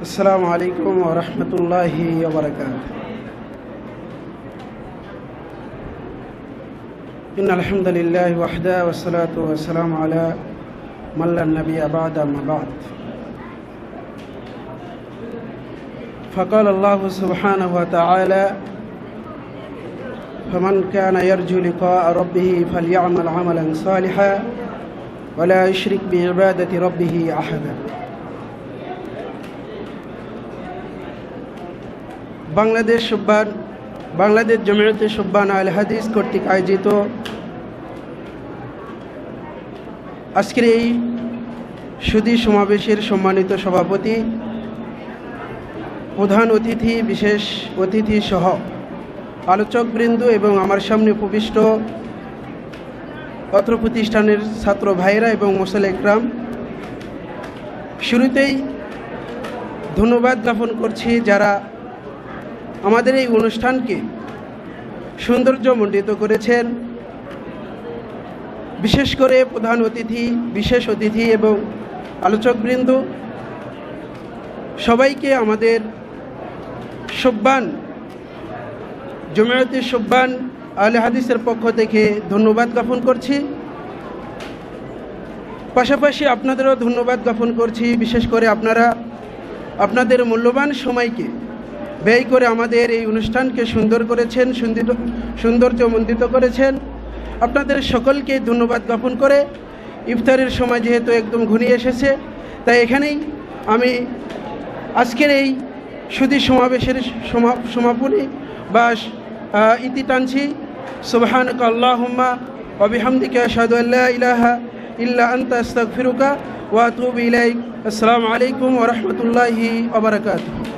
السلام عليكم ورحمة الله وبركاته. إن الحمد لله وحده والصلاة والسلام على من لا بعد ما بعد. فقال الله سبحانه وتعالى فمن كان يرجو لقاء ربه فليعمل عملا صالحا ولا يشرك بعبادة ربه أحدا. বাংলাদেশ সুব্বান, বাংলাদেশ জমিয়তে সুব্বান আল হাদিস কর্তৃক আয়োজিত আজকের এই সুদী সমাবেশের সম্মানিত সভাপতি, প্রধান অতিথি, বিশেষ অতিথি সহ আলোচকবৃন্দ এবং আমার সামনে উপবিষ্ট অত্র প্রতিষ্ঠানের ছাত্র ভাইরা এবং মোসাল একরাম, শুরুতেই ধন্যবাদ জ্ঞাপন করছি যারা আমাদের এই অনুষ্ঠানকে সৌন্দর্যমণ্ডিত করেছেন। বিশেষ করে প্রধান অতিথি, বিশেষ অতিথি এবং আলোচকবৃন্দ, সবাইকে আমাদের সব্বান, জমিয়তে সব্বান আলে হাদিসের পক্ষ থেকে ধন্যবাদ জ্ঞাপন করছি। পাশাপাশি আপনাদেরও ধন্যবাদ জ্ঞাপন করছি। বিশেষ করে আপনারা, আপনাদের মূল্যবান সময়কে ব্যয় করে আমাদের এই অনুষ্ঠানকে সুন্দর করেছেন সুন্দর সৌন্দর্যমণ্ডিত করেছেন। আপনাদের সকলকে ধন্যবাদ জ্ঞাপন করে ইফতারের সময় যেহেতু একদম ঘনিয়ে এসেছে, তাই এখানেই আমি আজকের এই সুদী সমাবেশের সমা- সমাপনী বা ইতি টানছি। সুবহানাকা আল্লাহুম্মা ওয়া বিহামদিকা আশহাদু আল্লা ইলাহা ইল্লা আনতা, আস্তাগফিরুকা ওয়া আতুবু ইলাইক। আসসালামু আলাইকুম ওয়া রাহমাতুল্লাহি ওয়া বারাকাতুহু।